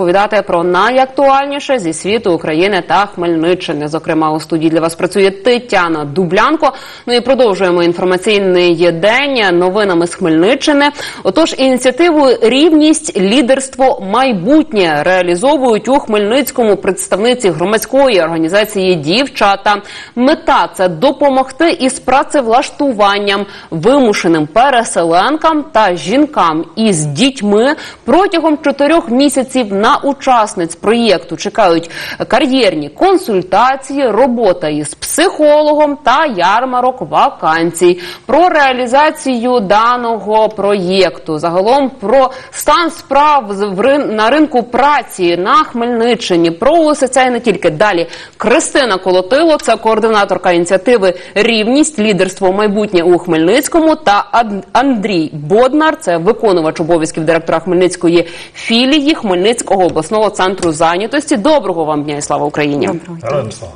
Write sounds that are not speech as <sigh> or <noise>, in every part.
розповідати про найактуальніше зі світу України та Хмельниччини. Зокрема, у студії для вас працює Тетяна Дублянко. Ну і продовжуємо інформаційний день новинами з Хмельниччини. Отож, ініціативу рівність, лідерство, майбутнє реалізовують у Хмельницькому представниці громадської організації Дівчата. Мета це допомогти із працевлаштуванням вимушеним переселенкам та жінкам із дітьми протягом чотирьох місяців на учасниць проєкту чекають кар'єрні консультації, робота із психологом та ярмарок вакансій. Про реалізацію даного проєкту загалом про стан справ на ринку праці на Хмельниччині. Про усе це і не тільки далі. Кристина Колотило, це координаторка ініціативи Рівність, лідерство майбутнє у Хмельницькому та Андрій Боднар, це виконувач обов'язків директора Хмельницької філії Хмельницького обласного центру зайнятості. Доброго вам дня і слава Україні! Доброго дня. Слава.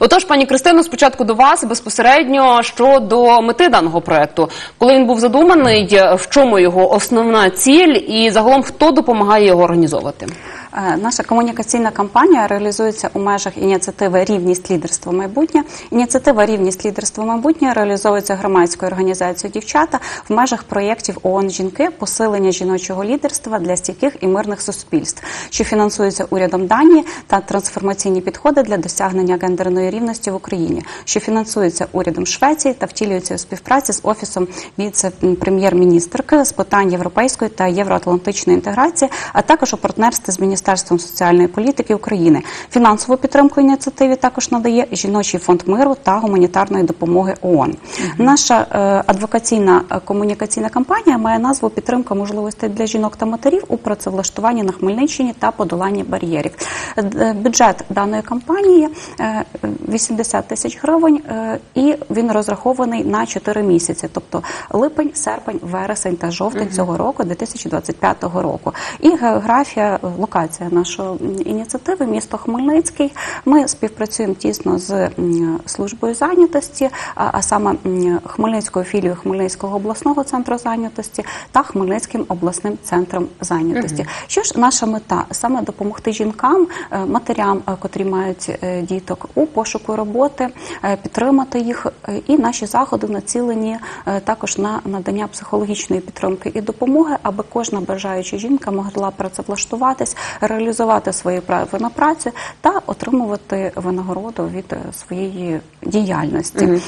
Отож, пані Кристино, спочатку до вас безпосередньо щодо мети даного проекту. Коли він був задуманий, в чому його основна ціль, і загалом хто допомагає його організовувати? Е, Наша комунікаційна кампанія реалізується у межах ініціативи Рівність лідерство майбутнє. Ініціатива Рівність лідерство майбутнє реалізовується громадською організацією дівчата в межах проєктів ООН Жінки посилення жіночого лідерства для стійких і мирних суспільств, що фінансується урядом Данії та трансформаційні підходи для досягнення гендерної рівності в Україні, що фінансується урядом Швеції та втілюється у співпраці з офісом віце-прем'єр-міністрки з питань європейської та євроатлантичної інтеграції, а також у партнерстві з Міністерством соціальної політики України. Фінансову підтримку ініціативі також надає жіночий фонд миру та гуманітарної допомоги ООН. Наша е, адвокаційна е, комунікаційна кампанія має назву Підтримка можливостей для жінок та матерів у працевлаштуванні на Хмельниччині та подоланні бар'єрів. Е, Бюджет даної кампанії е, 80 тисяч гривень, і він розрахований на 4 місяці, тобто липень, серпень, вересень та жовтень цього року, 2025 року. І географія, е, локація нашої ініціативи місто Хмельницький. Ми співпрацюємо тісно з службою зайнятості, а, саме Хмельницькою філією Хмельницького обласного центру зайнятості та Хмельницьким обласним центром зайнятості. Що ж наша мета саме допомогти жінкам, е, матерям, е, котрі мають е, діток у пошуку роботи, підтримати їх. І наші заходи націлені також на надання психологічної підтримки і допомоги, аби кожна бажаюча жінка могла працевлаштуватись, реалізувати свої право на працю та отримувати винагороду від е, своєї діяльності.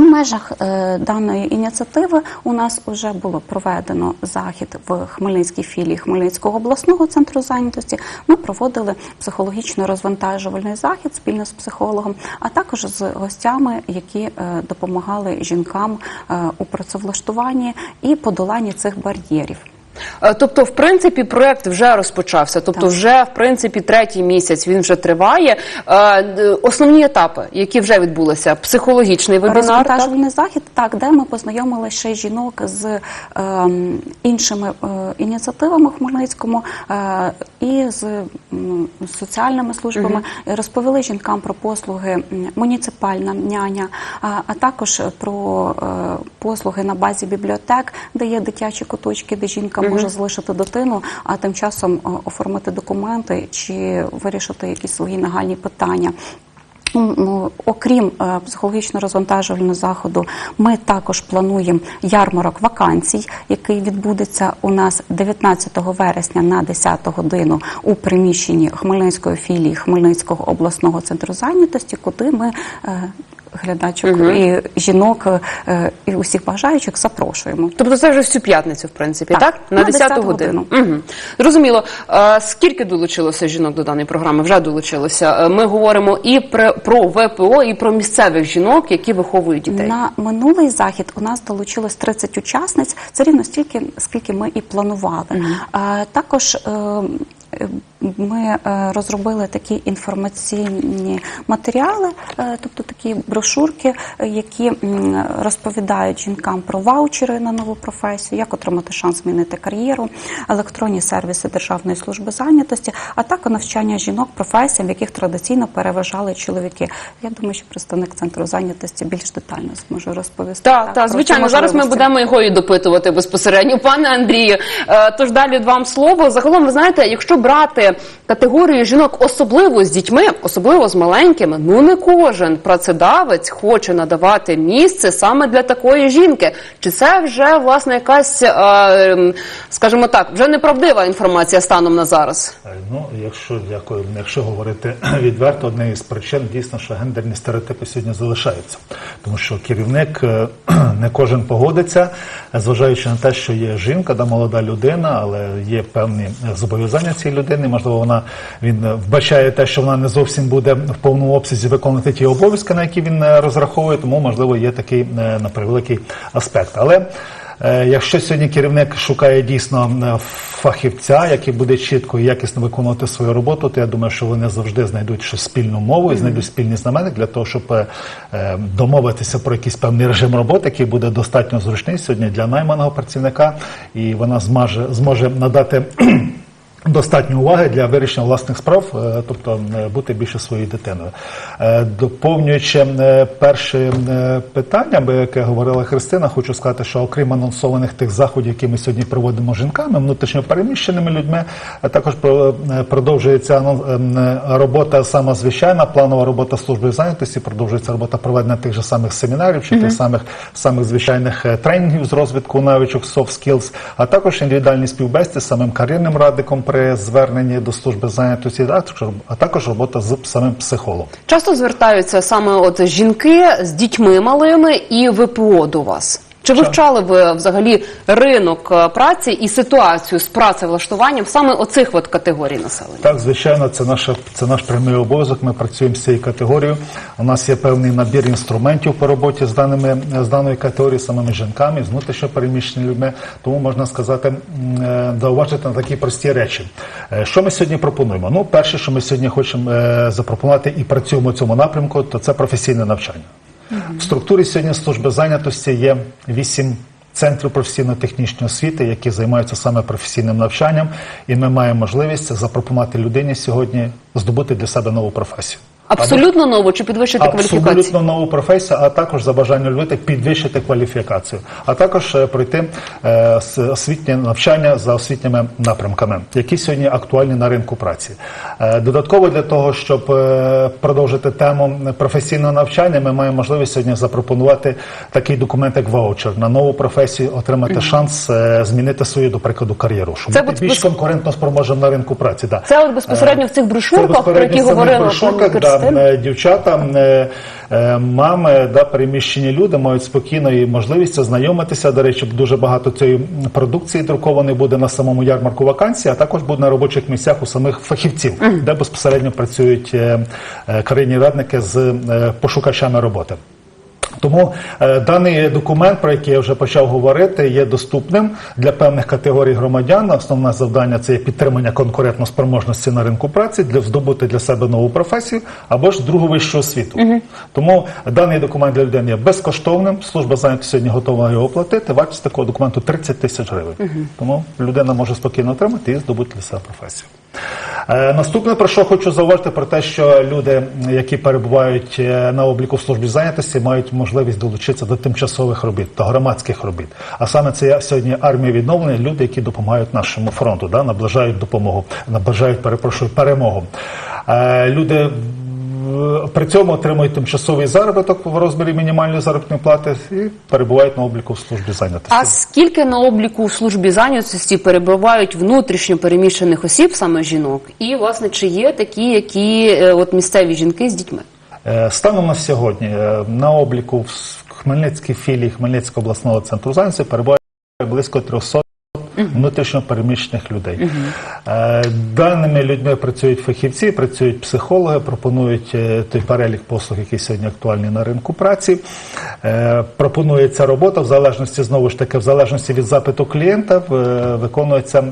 У межах е, даної ініціативи у нас вже було проведено захід в Хмельницькій філії Хмельницького обласного центру зайнятості. Ми проводили психологічно-розвантажувальний захід спільно з психологом, а також з гостями, які е, допомагали жінкам е, у працевлаштуванні і подоланні цих бар'єрів. Е, Тобто, в принципі, проект вже розпочався. Тобто, Так. вже в принципі третій місяць він вже триває. Е, Основні етапи, які вже відбулися, психологічний вебінар. так? Захід, так, де ми познайомили ще жінок з ем, іншими е, ініціативами в Хмельницькому е, і з м, соціальними службами. І Розповіли жінкам про послуги муніципальна няня, а, а також про е, послуги на базі бібліотек, де є дитячі куточки, де жінка може залишити дитину, а тим часом е, оформити документи чи вирішити якісь свої нагальні питання. Ну, Окрім е, психологічно-розвантажувального заходу, ми також плануємо ярмарок вакансій, який відбудеться у нас 19 вересня на 10 годину у приміщенні Хмельницької філії Хмельницького обласного центру зайнятості, куди ми е, глядачок і жінок е, і усіх бажаючих запрошуємо. Тобто це вже всю п'ятницю, в принципі, так? Так, На на 10 10 годину. Угу. Зрозуміло. Скільки долучилося жінок до даної програми? Вже долучилося. Е, Ми говоримо і про, ВПО, і про місцевих жінок, які виховують дітей. На минулий захід у нас долучилось 30 учасниць. Це рівно стільки, скільки ми і планували. А, також е, е, ми е, розробили такі інформаційні матеріали, е, тобто такі брошурки, які розповідають жінкам про ваучери на нову професію, як отримати шанс змінити кар'єру, електронні сервіси Державної служби зайнятості, а також навчання жінок професіям, в яких традиційно переважали чоловіки. Я думаю, що представник центру зайнятості більш детально зможе розповісти. Так, про так, звичайно. Зараз ми будемо його і допитувати безпосередньо, пане Андрію. Е, Тож далі вам слово. Загалом, ви знаєте, якщо брати категорію жінок, особливо з дітьми, особливо з маленькими, ну не кожен працедавець хоче надавати місце саме для такої жінки. Чи це вже власне якась, е, скажімо так, вже неправдива інформація станом на зараз? Е, Ну, якщо дякую, якщо говорити <clears throat> відверто, одна із причин дійсно, що гендерні стереотипи сьогодні залишаються, тому що керівник е, <clears throat> не кожен погодиться, зважаючи на те, що є жінка, да молода людина, але є певні зобов'язання цієї людини. Можливо, вона він вбачає те, що вона не зовсім буде в повному обсязі виконувати ті обов'язки, на які він е, розраховує, тому можливо є такий е, на превеликий аспект. Але Е, Якщо сьогодні керівник шукає дійсно фахівця, який буде чітко і якісно виконувати свою роботу, то я думаю, що вони завжди знайдуть щось спільну мову і знайдуть спільний знаменник для того, щоб домовитися про якийсь певний режим роботи, який буде достатньо зручний сьогодні для найманого працівника, і вона зможе, зможе надати. Достатньо уваги для вирішення власних справ, е, тобто е, бути більше своєю дитиною. Е, Доповнюючи перше питання, яке говорила Христина, хочу сказати, що окрім анонсованих тих заходів, які ми сьогодні проводимо з жінками, внутрішньо переміщеними людьми, також продовжується робота сама звичайна, планова робота служби зайнятості, продовжується робота проведення тих же самих семінарів чи тих самих самих звичайних тренінгів з розвитку навичок soft skills, а також індивідуальні співбесіди з самим кар'єрним радиком при зверненні до служби зайнятості, а також- робота з самим психологом. Часто звертаються саме от жінки з дітьми малими і ВПО до вас. Чи вивчали ви взагалі ринок е, праці і ситуацію з працевлаштуванням саме оцих от категорій населення? Так, звичайно, це наша це наш прямий обов'язок. Ми працюємо з цією категорією. У нас є певний набір інструментів по роботі з даними з даною категорією, самими жінками, з внутрішньо переміщеними людьми. Тому можна сказати, е, зауважити на такі прості речі. Е, Що ми сьогодні пропонуємо? Ну, перше, що ми сьогодні хочемо запропонувати і працюємо в цьому напрямку, то це професійне навчання. В структурі сьогодні служби зайнятості є вісім центрів професійно-технічної освіти, які займаються саме професійним навчанням, і ми маємо можливість запропонувати людині сьогодні здобути для себе нову професію. Абсолютно нову чи підвищити кваліфікацію? Абсолютно нову професію, а також за бажання людини підвищити кваліфікацію, а також е, пройти е, освітнє навчання за освітніми напрямками, які сьогодні актуальні на ринку праці. Е, Додатково для того, щоб е, продовжити тему професійного навчання, ми маємо можливість сьогодні запропонувати такий документ, як ваучер на нову професію, отримати шанс е, змінити свою, до прикладу, кар'єру, щоб Це бути більш без- конкурентно спроможним на ринку праці. Да. Це от безпосередньо в цих брошурках, про які безпосередньо Кристина. е, дівчата, е, е, мами, да, переміщені люди мають спокійно і можливість ознайомитися. До речі, дуже багато цієї продукції друкованої буде на самому ярмарку вакансій, а також буде на робочих місцях у самих фахівців, де безпосередньо працюють кар'єрні радники з пошукачами роботи. Тому е, даний документ, про який я вже почав говорити, є доступним для певних категорій громадян. Основне завдання це є підтримання конкурентноспроможності на ринку праці для здобути для себе нову професію або ж другу вищу освіту. Тому даний документ для людини є безкоштовним. Служба зайнятості сьогодні готова його оплатити. Вартість такого документу 30 тисяч гривень. Тому людина може спокійно отримати і здобути для себе професію. Е, Наступне, про що хочу зауважити, про те, що люди, які перебувають е, на обліку в службі зайнятості, мають можливість долучитися до тимчасових робіт, до громадських робіт. А саме це сьогодні армія відновлення, люди, які допомагають нашому фронту, да, наближають допомогу, наближають, перепрошую, перемогу. Е, Люди при цьому отримують тимчасовий заробіток в розмірі мінімальної заробітної плати і перебувають на обліку в службі зайнятості. А скільки на обліку в службі зайнятості перебувають внутрішньо переміщених осіб, саме жінок? І власне чи є такі, які е, от місцеві жінки з дітьми? Е, Станом на сьогодні е, на обліку в Хмельницькій філії Хмельницького обласного центру зайнятості перебуває близько 300 внутрішньо переміщених людей. Е, Даними людьми працюють фахівці, працюють психологи, пропонують е, той перелік послуг, які сьогодні актуальні на ринку праці. Е, Пропонується робота в залежності знову ж таки, в залежності від запиту клієнта, виконується.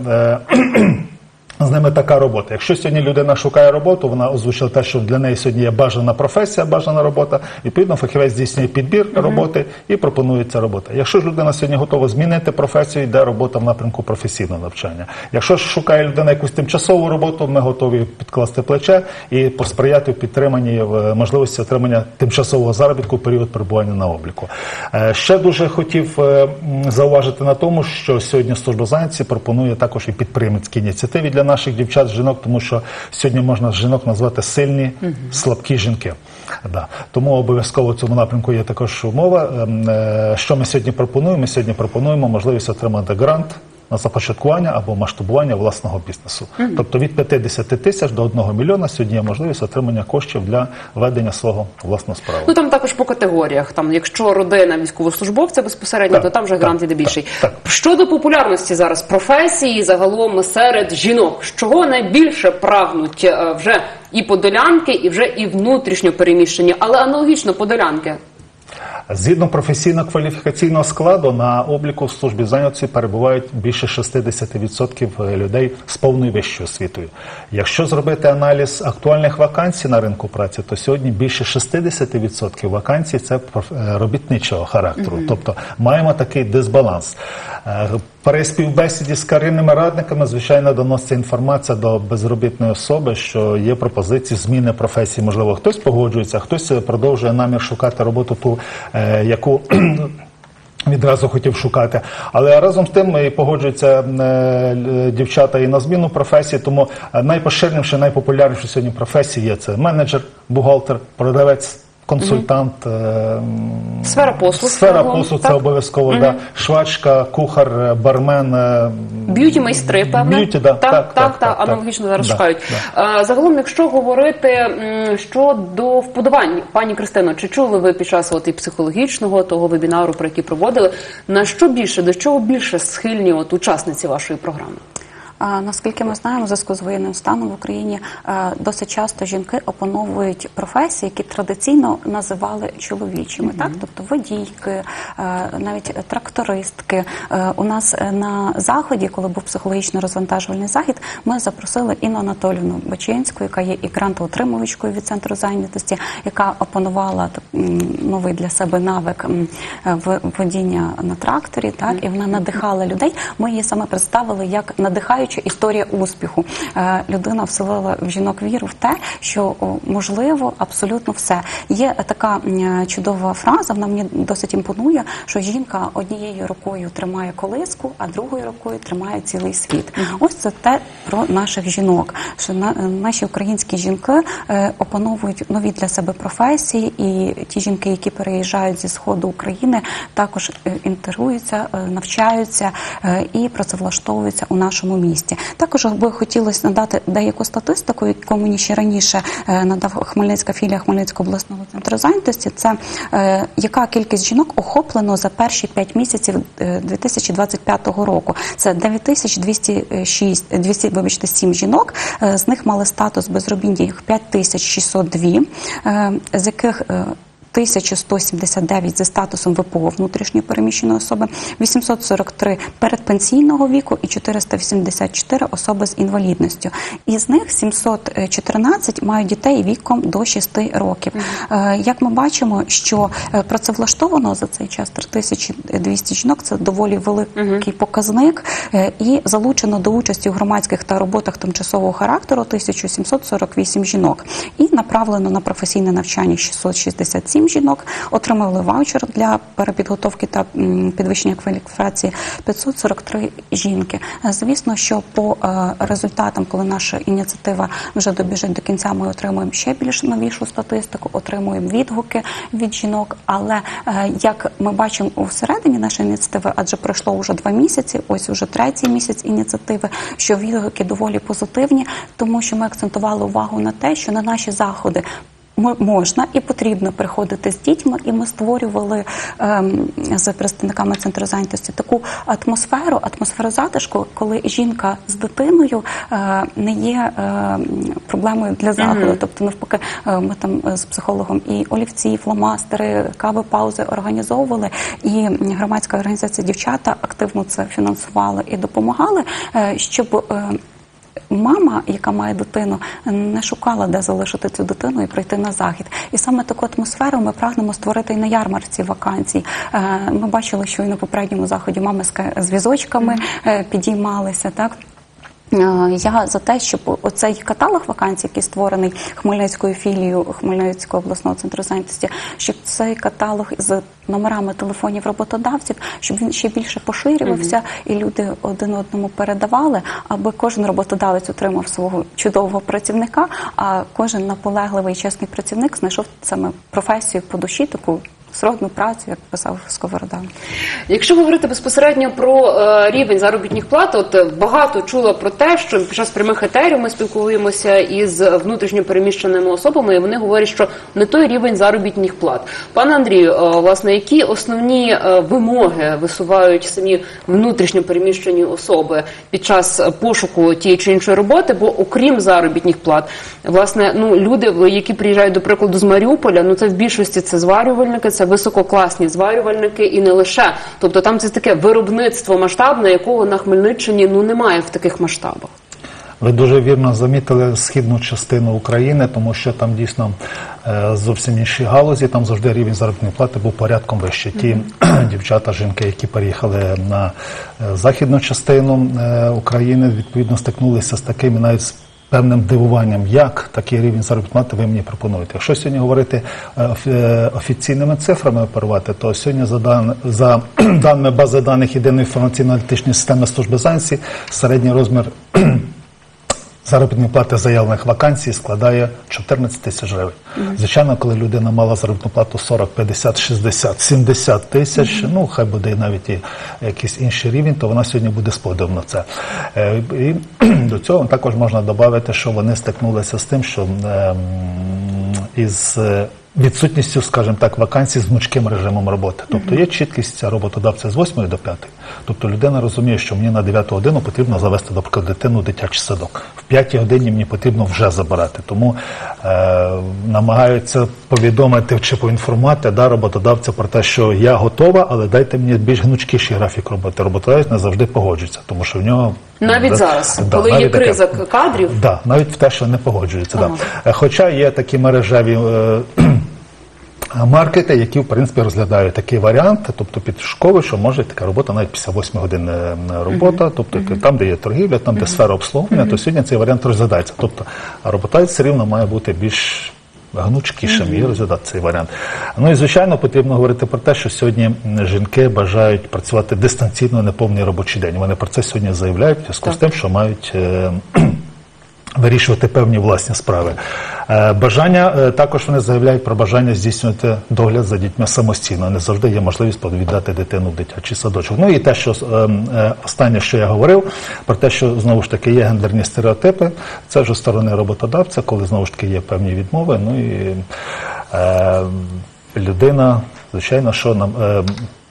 Е, з ними така робота. Якщо сьогодні людина шукає роботу, вона озвучила те, що для неї сьогодні є бажана професія, бажана робота. Відповідно, фахівець здійснює підбір роботи і пропонується робота. Якщо ж людина сьогодні готова змінити професію, йде робота в напрямку професійного навчання. Якщо ж шукає людина якусь тимчасову роботу, ми готові підкласти плече і посприяти в підтриманні в можливості отримання тимчасового заробітку в період перебування на обліку. Е, Ще дуже хотів е, зауважити на тому, що сьогодні служба зайнятості пропонує також і підприємницькі ініціативи для наших дівчат, жінок, тому що сьогодні можна жінок назвати сильні, слабкі жінки. Да. Тому обов'язково в цьому напрямку є також умова. Ем, е, Що ми сьогодні пропонуємо? Ми сьогодні пропонуємо можливість отримати грант на започаткування або масштабування власного бізнесу. Тобто від 50 тисяч до 1 мільйона сьогодні є можливість отримання коштів для ведення свого власного справи. Ну там також по категоріях. Там, якщо родина військовослужбовця безпосередньо, Так, то там вже так, грант іде більший. так. Щодо популярності зараз професії, загалом серед жінок, чого найбільше прагнуть е, вже і подолянки, і вже і внутрішньо переміщені, але аналогічно подолянки. Згідно професійно-кваліфікаційного складу на обліку в службі зайнятості перебувають більше 60% людей з повною вищою освітою. Якщо зробити аналіз актуальних вакансій на ринку праці, то сьогодні більше 60% вакансій це е, робітничого характеру. Тобто маємо такий дисбаланс. При співбесіді з кар'єрними радниками, звичайно, доноситься інформація до безробітної особи, що є пропозиції зміни професії. Можливо, хтось погоджується, хтось е, продовжує намір шукати роботу ту, е, яку <clears throat> відразу хотів шукати. Але разом з тим погоджуються е, дівчата і на зміну професії, тому е, найпоширеніше, найпопулярніше сьогодні професії є це менеджер, бухгалтер, продавець. Консультант, е, Сфера послуг сфера загалом, послуг це так? обов'язково, да. швачка, кухар, е, бармен, е, Б'юті майстри, певне? Б'юті, да. так, Так, так, так, так, аналогічно зараз Да, шукають. Е, Загалом, якщо говорити м, щодо вподобань, пані Кристино, чи чули ви під час от і психологічного того вебінару, про який проводили, на що більше, до чого більше схильні от учасниці вашої програми? Наскільки ми знаємо, в зв'язку з воєнним станом в Україні е, досить часто жінки опановують професії, які традиційно називали чоловічими, так тобто водійки, е, навіть трактористки. Е, У нас на заході, коли був психологічно розвантажувальний захід, ми запросили Інну Анатолівну Бачинську, яка є і грантоотримувачкою від центру зайнятості, яка опанувала новий для себе навик водіння на тракторі, так і вона надихала людей. Ми її саме представили як надихаюча історія успіху. Е, Людина вселила в жінок віру в те, що можливо абсолютно все. Є така чудова фраза, вона мені досить імпонує, що жінка однією рукою тримає колиску, а другою рукою тримає цілий світ. Ось це те про наших жінок. Що наші українські жінки е, опановують нові для себе професії, і ті жінки, які переїжджають зі сходу України, також е, інтеруються, е, навчаються е, і працевлаштовуються у нашому місті. Також би хотілося надати деяку статистику, яку мені ще раніше е, надав Хмельницька філія Хмельницького обласного центру зайнятості. Це е, яка кількість жінок охоплено за перші 5 місяців е, 2025 року. Це 9206, 200, вибачте, 7 жінок. Е, З них мали статус безробітних їх 5602, е, з яких е, 1179 за статусом ВПО внутрішньої переміщеної особи, 843 передпенсійного віку і 484 особи з інвалідністю. Із них 714 мають дітей віком до 6 років. Е, Як ми бачимо, що е, працевлаштовано за цей час 3200 жінок це доволі великий показник, Е, і залучено до участі у громадських та роботах тимчасового характеру 1748 жінок. І направлено на професійне навчання 667 жінок, отримали ваучер для перепідготовки та підвищення кваліфікації 543 жінки. Звісно, що по е, результатам, коли наша ініціатива вже добіжить до кінця, ми отримуємо ще більш новішу статистику, отримуємо відгуки від жінок. Але е, як ми бачимо у середині нашої ініціативи, адже пройшло вже два місяці, ось уже третій місяць ініціативи, що відгуки доволі позитивні, тому що ми акцентували увагу на те, що на наші заходи. Мо- Можна і потрібно приходити з дітьми, і ми створювали ем, з представниками центру зайнятості таку атмосферу, атмосферу затишку, коли жінка з дитиною е, не є е, проблемою для заходу. Тобто, навпаки, е, ми там з психологом і олівці, і фломастери, кави, паузи організовували. І громадська організація дівчата активно це фінансували і допомагали, е, щоб. е, Мама, яка має дитину, не шукала, де залишити цю дитину і прийти на захід. І саме таку атмосферу ми прагнемо створити і на ярмарці вакансій. Е, Ми бачили, що і на попередньому заході мами з ка- з візочками е, підіймалися, так. Е, Я за те, щоб оцей каталог вакансій, який створений Хмельницькою філією Хмельницького обласного центру зайнятості, щоб цей каталог з номерами телефонів роботодавців, щоб він ще більше поширювався і люди один одному передавали, аби кожен роботодавець отримав свого чудового працівника, а кожен наполегливий чесний працівник знайшов саме професію по душі, таку сродну працю, як писав Сковорода. Якщо говорити безпосередньо про е, рівень заробітних плат, от е, багато чула про те, що під час прямих етерів ми спілкуємося із внутрішньо переміщеними особами, і вони говорять, що не той рівень заробітних плат. Пане Андрію, е, власне, які основні е, вимоги висувають самі внутрішньо переміщені особи під час е, пошуку тієї чи іншої роботи? Бо окрім заробітних плат, власне, ну люди, які приїжджають до прикладу з Маріуполя, ну це в більшості це зварювальники, це висококласні зварювальники і не лише. Тобто там це таке виробництво масштабне, якого на Хмельниччині ну немає в таких масштабах. Ви дуже вірно замітили східну частину України, тому що там дійсно е, зовсім інші галузі. Там завжди рівень заробітної плати був порядком вище. Ті <clears throat> дівчата, жінки, які переїхали на е, західну частину е, України, відповідно стикнулися з такими навіть певним дивуванням, як такий рівень заробітної ви мені пропонуєте. Якщо сьогодні говорити е, е, офіційними цифрами оперувати, то сьогодні за, дан, за <clears throat> даними бази даних єдиної інформаційно-аналітичної системи служби зайнятості середній розмір заробітної плати заявлених вакансій складає 14 тисяч гривень. Звичайно, коли людина мала заробітну плату 40, 50, 60, 70 тисяч, ну хай буде навіть і якийсь інший рівень, то вона сьогодні буде з подивом на це. Е, І <clears throat> до цього також можна додати, що вони стикнулися з тим, що ем, із е, відсутністю, скажімо так, вакансій з гнучким режимом роботи. Тобто є чіткість роботодавця з 8 до 5. Тобто людина розуміє, що мені на 9 годину потрібно завести, наприклад, дитину в дитячий садок. В 5 годині мені потрібно вже забирати. Тому е, намагаються повідомити чи поінформувати да, роботодавця про те, що я готова, але дайте мені більш гнучкіший графік роботи. Роботодавець не завжди погоджується, тому що в нього Навіть Да, зараз, да, коли є навіть таке. криза кадрів, Да, навіть в те, що не погоджується. Да. Е, Хоча є такі мережеві. е, Маркети, які в принципі розглядають такий варіант, тобто під школою, що може така робота навіть після 8 годин робота, тобто там, де є торгівля, там, де сфера обслуговування, то сьогодні цей варіант розглядається. Тобто роботодавець все рівно має бути більш гнучкішим і розглядати цей варіант. Ну і звичайно потрібно говорити про те, що сьогодні жінки бажають працювати дистанційно неповний робочий день. Вони про це сьогодні заявляють в зв'язку з тим, що мають. е, <clears throat> вирішувати певні власні справи. Е, Бажання е, також вони заявляють про бажання здійснювати догляд за дітьми самостійно. Не завжди є можливість віддати дитину в дитячий садочок. Ну і те, що е, е, останнє, що я говорив, про те, що знову ж таки є гендерні стереотипи, це вже сторони роботодавця, коли знову ж таки є певні відмови. Ну і е, людина, звичайно, що нам. Е,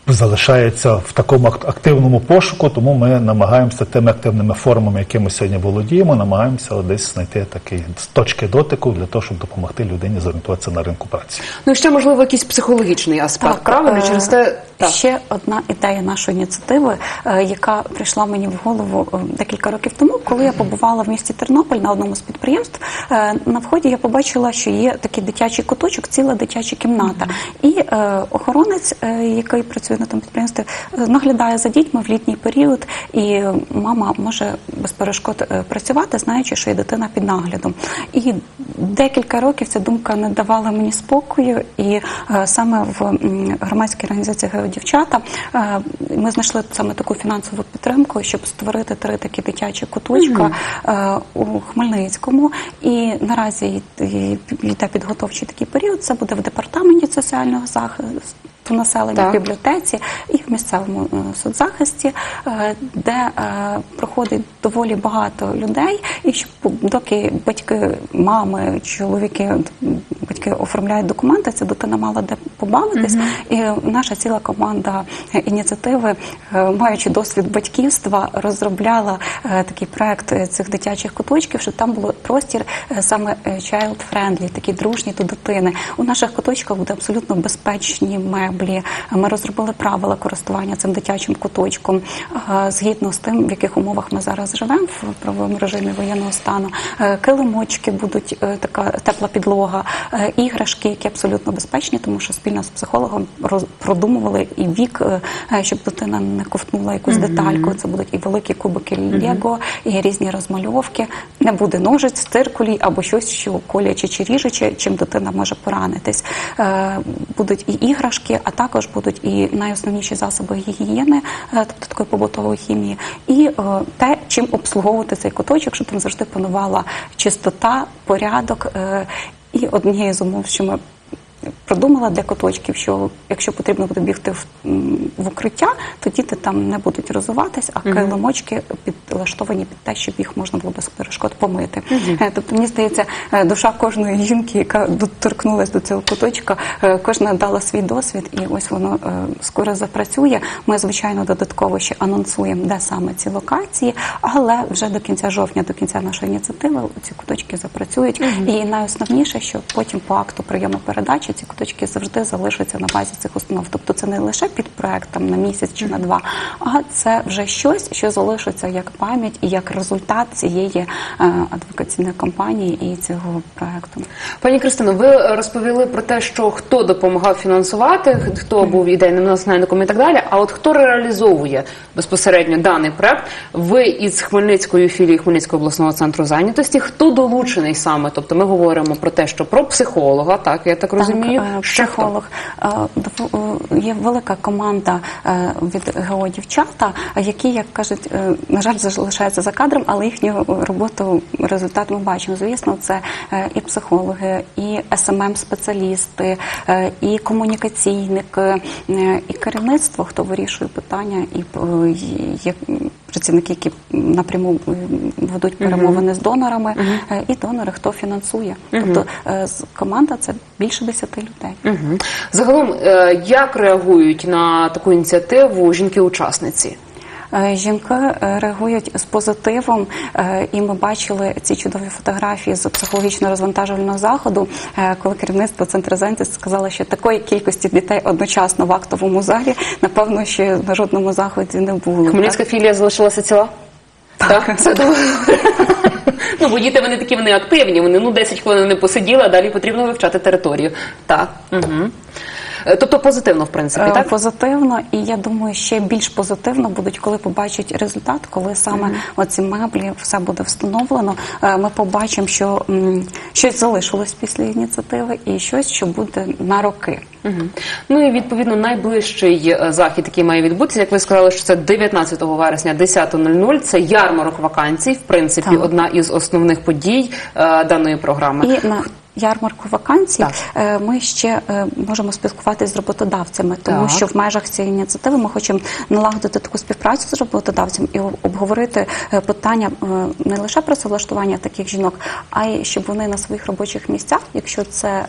залишається в такому активному пошуку, тому ми намагаємося тими активними формами, якими сьогодні володіємо, намагаємося десь знайти такий з точки дотику для того, щоб допомогти людині зорієнтуватися на ринку праці. ну і ще можливо якийсь психологічний аспект. правильно е, через те так. Ще одна ідея нашої ініціативи, е, яка прийшла мені в голову е, декілька років тому, коли я побувала в місті Тернопіль на одному з підприємств. На вході я побачила, що є такий дитячий куточок, ціла дитяча кімната. І охоронець, який працює на тому підприємстві, е, наглядає за дітьми в літній період, і мама може без перешкод е, працювати, знаючи, що є дитина під наглядом. І декілька років ця думка не давала мені спокою, і е, саме в громадській організації «Геодівчата» е, ми знайшли саме таку фінансову підтримку, щоб створити три такі дитячі куточка е, у Хмельницькому. І наразі йде підготовчий такий період. Це буде в департаменті соціального захисту. Населення Так. в бібліотеці і в місцевому е, соцзахисті, е, де е, проходить доволі багато людей, і щоб доки батьки, мами, чоловіки, батьки оформляють документи, ця дитина мала де побавитись. І наша ціла команда ініціативи, маючи досвід батьківства, розробляла такий проект цих дитячих куточків, щоб там було простір саме child friendly, такий дружній до дитини. У наших куточках буде абсолютно безпечні меблі. Меблі. Ми розробили правила користування цим дитячим куточком згідно з тим, в яких умовах ми зараз живемо в правовому режимі воєнного стану. Е, Килимочки будуть е, така тепла підлога, е, іграшки, які абсолютно безпечні, тому що спільно з психологом продумували і вік, щоб дитина не ковтнула якусь детальку. Це будуть і великі кубики Лего, і різні розмальовки. Не буде ножиць, циркулі або щось, що коляче чи ріжуче, чим дитина може поранитись. Будуть і іграшки, а також будуть і найосновніші засоби гігієни, е, тобто такої побутової хімії, і е, те, чим обслуговувати цей куточок, щоб там завжди панувала чистота, порядок. Е, І однією з умов, що ми продумала для куточків, що якщо потрібно буде бігти в, в укриття, то діти там не будуть розвиватись, а килимочки підлаштовані під те, щоб їх можна було без перешкод помити. Е, Тобто, мені здається, е, душа кожної жінки, яка доторкнулася до цього куточка, е, кожна дала свій досвід, і ось воно скоро запрацює. Ми, звичайно, додатково ще анонсуємо, де саме ці локації, але вже до кінця жовтня, до кінця нашої ініціативи, ці куточки запрацюють. І найосновніше, що потім по акту прийому передачі ці куточки завжди залишаться на базі цих установ. Тобто це не лише під проект там, на місяць чи на два, а це вже щось, що залишиться як пам'ять і як результат цієї е, адвокаційної кампанії і цього проекту. Пані Кристино, ви розповіли про те, що хто допомагав фінансувати, хто був ідейним наснайником і так далі. А от хто реалізовує безпосередньо даний проект? Ви із Хмельницької філії Хмельницького обласного центру зайнятості. Хто долучений саме? Тобто ми говоримо про те, що про психолога, так я так розумію. Так, е, психолог. Е, е, Є велика команда від ГО дівчата, які, як кажуть, на жаль, залишаються за кадром, але їхню роботу результат ми бачимо. Звісно, це і психологи, і СММ-спеціалісти, і комунікаційники, і керівництво, хто вирішує питання, і працівники, які напряму е, ведуть перемовини з донорами, е, і донори, хто фінансує. Тобто е, команда це більше 10 людей. Загалом, як реагують на таку ініціативу жінки-учасниці? Е, Жінки е, реагують з позитивом, е, і ми бачили ці чудові фотографії з психологічно-розвантажувального заходу, е, коли керівництво центру зайнятості сказало, що такої кількості дітей одночасно в актовому залі, напевно, ще на жодному заході не було. Хмельницька філія залишилася ціла? Так. Це добре. Ну, бо діти вони такі вони активні, вони ну 10 хвилин не посиділи, а далі потрібно вивчати територію. Так. Угу. Тобто позитивно, в принципі, Е, так? Позитивно, і я думаю, ще більш позитивно будуть, коли побачать результат, коли саме оці меблі все буде встановлено. Е, Ми побачимо, що м, щось залишилось після ініціативи, і щось, що буде на роки. Ну і відповідно найближчий е, захід, який має відбутися, як ви сказали, що це 19 вересня, 10.00, Це ярмарок вакансій. В принципі, Так. одна із основних подій е, даної програми. І на ярмарку вакансій Так. е, ми ще е, можемо спілкуватися з роботодавцями, тому Так. що в межах цієї ініціативи ми хочемо налагодити таку співпрацю з роботодавцем і обговорити е, питання не лише працевлаштування таких жінок, а й щоб вони на своїх робочих місцях, якщо це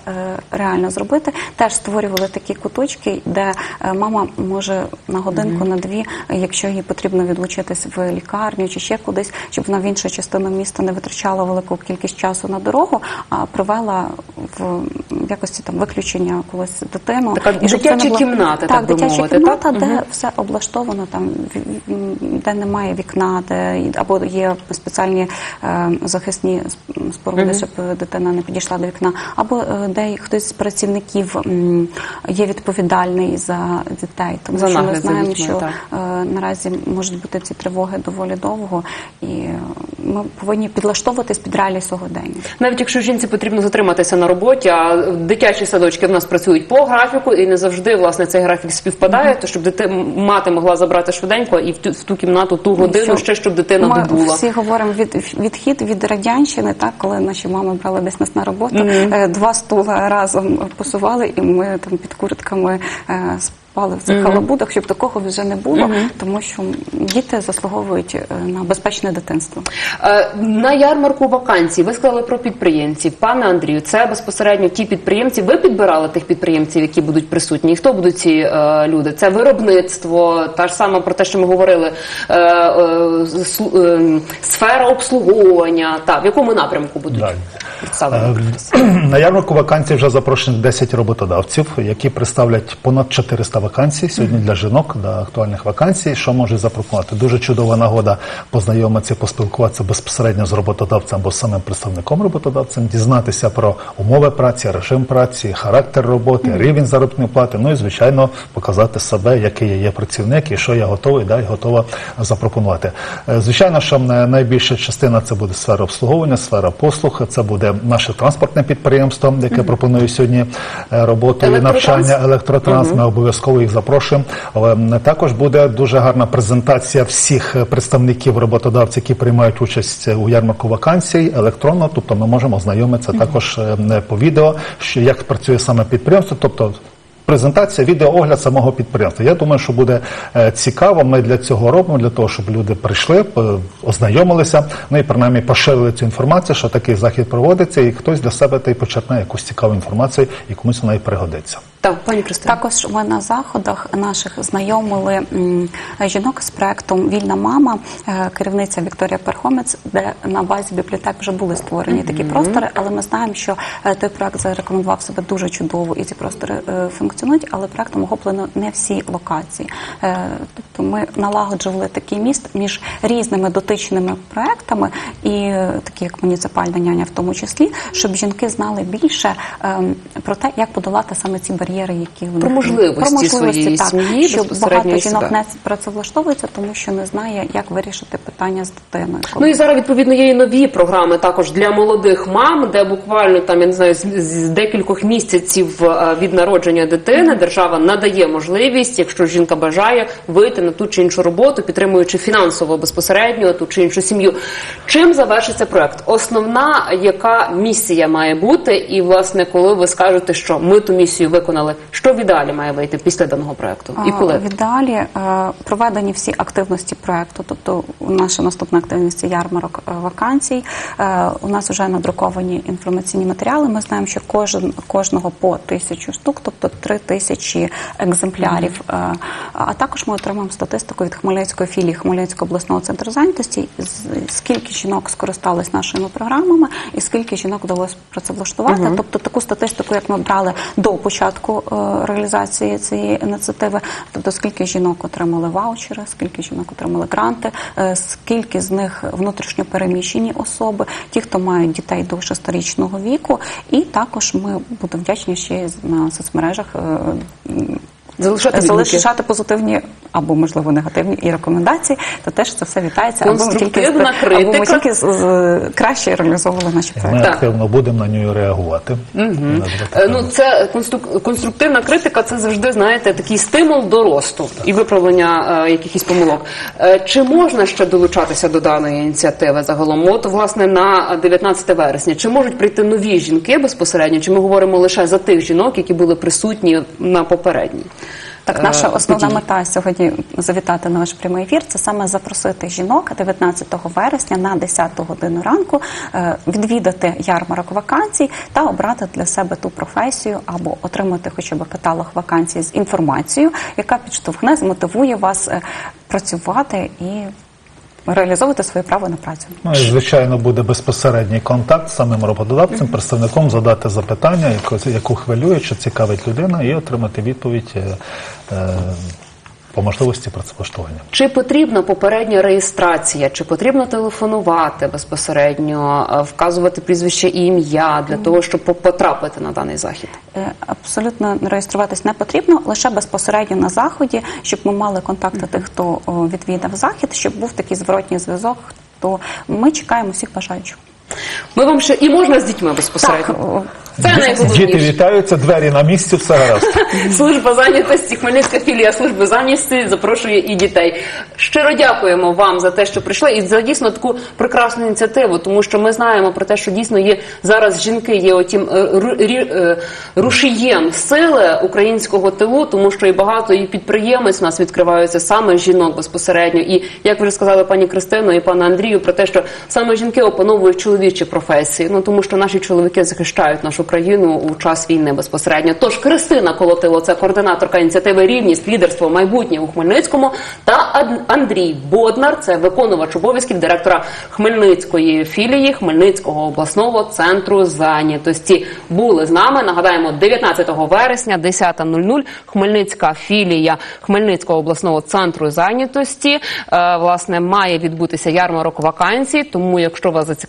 реально зробити, теж створювали такі куточки, де мама може на годинку, на дві, якщо їй потрібно відлучитись в лікарню чи ще кудись, щоб вона в іншу частину міста не витрачала велику кількість часу на дорогу, а провела в якості там виключення колись дитину. Така І щоб це дитяча не було- кімната, так би дитяча мовити, кімната, так? де Мгм. все облаштовано, там в- де немає вікна, де і- або є спеціальні е, захисні сп- споруди, щоб дитина не підійшла до вікна, або е, де хтось з працівників м, є відповідальний за дітей, тому За що ми нагляд за знаємо, дітьми, що так. е, наразі можуть бути ці тривоги доволі довго, і е, ми повинні підлаштовуватись під реалії сьогодення. Навіть якщо жінці потрібно затриматися на роботі, а дитячі садочки в нас працюють по графіку, і не завжди власне цей графік співпадає, то щоб дити... мати могла забрати швиденько і в ту, в ту кімнату ту годину, Що ще щоб дитина Ми добула. всі говоримо від відхід від радянщини, так коли наші мами брали десь нас на роботу, е, два стула разом посували, і ми там під куртками е, спали в цих халабудах, щоб такого вже не було, тому що діти заслуговують е, на безпечне дитинство. Е, На ярмарку вакансій ви сказали про підприємців. Пане Андрію, це безпосередньо ті підприємці. Ви підбирали тих підприємців, які будуть присутні. І хто будуть ці е, люди? Це виробництво, та ж сама про те, що ми говорили, е, е, е, сфера обслуговування. Та в якому напрямку будуть Далі. Саме Е, <clears throat> На ярмарку вакансій вже запрошені 10 роботодавців, які представлять понад 400 вакансій сьогодні для жінок, для актуальних вакансій. Що можуть запропонувати? Дуже чудова нагода познайомитися, поспілкуватися безпосередньо з роботодавцем або з самим представником роботодавцем, дізнатися про умови праці, режим праці, характер роботи, рівень заробітної плати. Ну і звичайно показати себе, який я є працівник і що я готовий да, і готова запропонувати. Е, Звичайно, що найбільша частина це буде сфера обслуговування, сфера послуг. Це буде наше транспортне підприємство, яке пропонує сьогодні е, роботу і Електротранс? навчання електротранс. Ми обов'язково їх запрошуємо. Але також буде дуже гарна презентація всіх е, представників роботодавців, які приймають участь е, у ярмарку вакансій електронно. Тобто ми можемо ознайомитися mm -hmm. також по відео, що як працює саме підприємство. Тобто Презентація, відеоогляд самого підприємства. Я думаю, що буде е, цікаво. Ми для цього робимо, для того, щоб люди прийшли, ознайомилися, ну і принаймні поширили цю інформацію, що такий захід проводиться, і хтось для себе та й почерпне якусь цікаву інформацію, і комусь вона і пригодиться. Так, пані Кристина. Також ми на заходах наших знайомили жінок з проектом Вільна мама, е, керівниця Вікторія Перхомець, де на базі бібліотек вже були створені такі простори. Але ми знаємо, що е, той проект зарекомендував себе дуже чудово, і ці простори е, функціонують. Але проектом охоплено не всі локації. Тобто ми налагоджували такий міст між різними дотичними проектами, і такі як муніципальна няня, в тому числі, щоб жінки знали більше ем, про те, як подолати саме ці бар'єри, які вони Про можливості своєї так, сім'ї, що багато жінок себе. не працевлаштовується, тому що не знає, як вирішити питання з дитиною. Ну і зараз відповідно є і нові програми також для молодих мам, де буквально там я не знаю з, з декількох місяців е, від народження дитини держава надає можливість, якщо жінка бажає вийти на ту чи іншу роботу, підтримуючи фінансово безпосередньо ту чи іншу сім'ю. Чим завершиться проект? Основна яка місія має бути, і власне, коли ви скажете, що ми ту місію виконали, що в ідеалі має вийти після даного проекту? І коли В ідеалі е, проведені всі активності проекту, тобто наша наступна активність ярмарок е, вакансій. Е, У нас вже надруковані інформаційні матеріали. Ми знаємо, що кожен кожного по тисячу штук, тобто три тисячі екземплярів. А також ми отримаємо статистику від Хмельницької філії Хмельницького обласного центру зайнятості, скільки жінок скористались нашими програмами і скільки жінок вдалося працевлаштувати. Тобто таку статистику, як ми брали до початку е, реалізації цієї ініціативи, тобто скільки жінок отримали ваучери, скільки жінок отримали гранти, е, скільки з них внутрішньо переміщені особи, ті, хто мають дітей до шесторічного віку, і також ми будемо вдячні ще на соцмережах. Залишати залишати позитивні або можливо негативні і рекомендації, то теж це все вітається. Аби ми тільки, з- ми тільки з- з- краще реалізовували наші Ми проекти. Так. активно будемо на нього реагувати. Е, Ну, це конструк- конструктивна критика, це завжди, знаєте, такий стимул до росту і виправлення е, якихось помилок. Е, чи можна ще долучатися до даної ініціативи загалом? От, власне, на 19 вересня. Чи можуть прийти нові жінки безпосередньо? Чи ми говоримо лише за тих жінок, які були присутні на попередній? Так, наша е, основна події? мета сьогодні завітати на ваш прямий ефір. Це саме запросити жінок 19 вересня на 10 годину ранку, е, відвідати ярмарок вакансій та обрати для себе ту професію або отримати хоча б каталог вакансій з інформацією, яка підштовхне, змотивує вас е, працювати і реалізовувати своє право на працю. Ну і звичайно буде безпосередній контакт з самим роботодавцем, представником, задати запитання, яку, яку хвилює, чи цікавить людина, і отримати відповідь е, е, по можливості працевлаштування. Чи потрібна попередня реєстрація, чи потрібно телефонувати безпосередньо, е, вказувати прізвище і ім'я для того, щоб по- потрапити на даний захід? Е, Абсолютно реєструватись не потрібно, лише безпосередньо на заході, щоб ми мали контакти тих, хто відвідав захід, щоб був такий зворотній зв'язок. То ми чекаємо всіх бажаючих. Ми вам ще і можна з дітьми безпосередньо. Це Діти найголовніше. вітаються, двері на місці, все гаразд. Служба зайнятості, Хмельницька філія служби зайнятості запрошує і дітей. Щиро дякуємо вам за те, що прийшли, і за дійсно таку прекрасну ініціативу, тому що ми знаємо про те, що дійсно є зараз жінки, є отім е, е, рушієм сили українського тилу, тому що і багато і підприємець у нас відкриваються саме жінок безпосередньо. І як вже сказали пані Кристино і пане Андрію, про те, що саме жінки опановують чоловічі професії, ну тому що наші чоловіки захищають нашу Україну у час війни безпосередньо. Тож Кристина Колотило, це координаторка ініціативи Рівність, лідерство майбутнє у Хмельницькому, та Андрій Боднар, це виконувач обов'язків директора Хмельницької філії Хмельницького обласного центру зайнятості. Були з нами. Нагадаємо, 19 вересня, 10.00, Хмельницька філія Хмельницького обласного центру зайнятості е, власне має відбутися ярмарок вакансій. Тому, якщо вас зацікавило